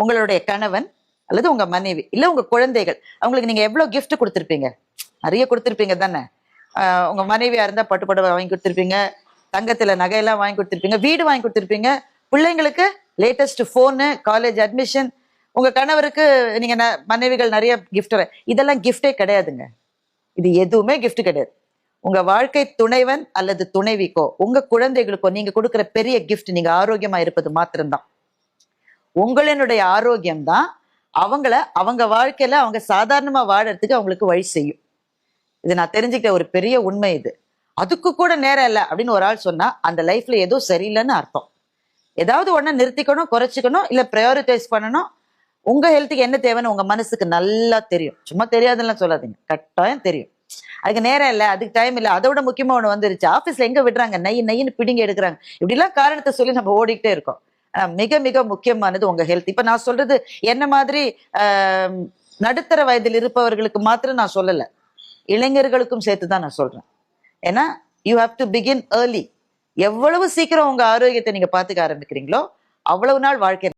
உங்களுடைய கணவன் அல்லது உங்க மனைவி இல்ல உங்க குழந்தைகள் அவங்களுக்கு நீங்க எவ்வளவு கிஃப்ட் கொடுத்துருப்பீங்க? நிறைய கொடுத்துருப்பீங்க தானே? உங்க மனைவியா இருந்தா பட்டு புடவை வாங்கி கொடுத்துருப்பீங்க தங்கத்துல நகையெல்லாம் வாங்கி கொடுத்துருப்பீங்க வீடு வாங்கி கொடுத்துருப்பீங்க. பிள்ளைங்களுக்கு லேட்டஸ்ட் ஃபோனு காலேஜ் அட்மிஷன் உங்க கணவருக்கு நீங்க மனைவிகள் நிறைய கிஃப்ட் இதெல்லாம் கிஃப்டே கிடையாதுங்க. இது எதுவுமே கிஃப்ட் கிடையாது. உங்க வாழ்க்கை துணைவன் அல்லது துணைவிக்கோ உங்க குழந்தைகளுக்கோ நீங்க கொடுக்குற பெரிய கிஃப்ட் நீங்க ஆரோக்கியமா இருப்பது மாத்திரம்தான். உங்களினுடைய ஆரோக்கியம் தான் அவங்கள அவங்க வாழ்க்கையில அவங்க சாதாரணமா வாழறதுக்கு அவங்களுக்கு வழி செய்யும். இது நான் தெரிஞ்சுக்கிட்ட ஒரு பெரிய உண்மை இது. அதுக்கு கூட நேரம் இல்லை அப்படின்னு ஒரு ஆள் சொன்னா அந்த லைஃப்ல ஏதோ சரியில்லைன்னு அர்த்தம். ஏதாவது ஒண்ணு நிறுத்திக்கணும் குறைச்சிக்கணும் இல்ல ப்ரையாரிட்டைஸ் பண்ணணும். உங்க ஹெல்த்துக்கு என்ன தேவைன்னு உங்க மனசுக்கு நல்லா தெரியும். சும்மா தெரியாதுன்னு சொல்லாதீங்க. கட்டாயம் தெரியும். அதுக்கு நேரம் இல்லை அதுக்கு டைம் இல்லை. அதோட முக்கியமா ஒன்று வந்துருச்சு. ஆஃபீஸ்ல எங்க விடுறாங்க? நை நைன்னு பிடிங்கி எடுக்கிறாங்க. இப்படிலாம் காரணத்தை சொல்லி நம்ம ஓடிக்கிட்டே இருக்கோம். மிக மிக முக்கியமானது உங்க ஹெல்த் இப்ப நான் சொல்றது என்ன மாதிரி நடுத்தர வயதில் இருப்பவர்களுக்கு மாத்திரம் நான் சொல்லல. இளைஞர்களுக்கும் சேர்த்து தான் நான் சொல்றேன். ஏன்னா you have to begin early எவ்வளவு சீக்கிரம் உங்க ஆரோக்கியத்தை நீங்க பாத்துக்க ஆரம்பிக்கிறீங்களோ அவ்வளவு நாள் வாழ்க்கை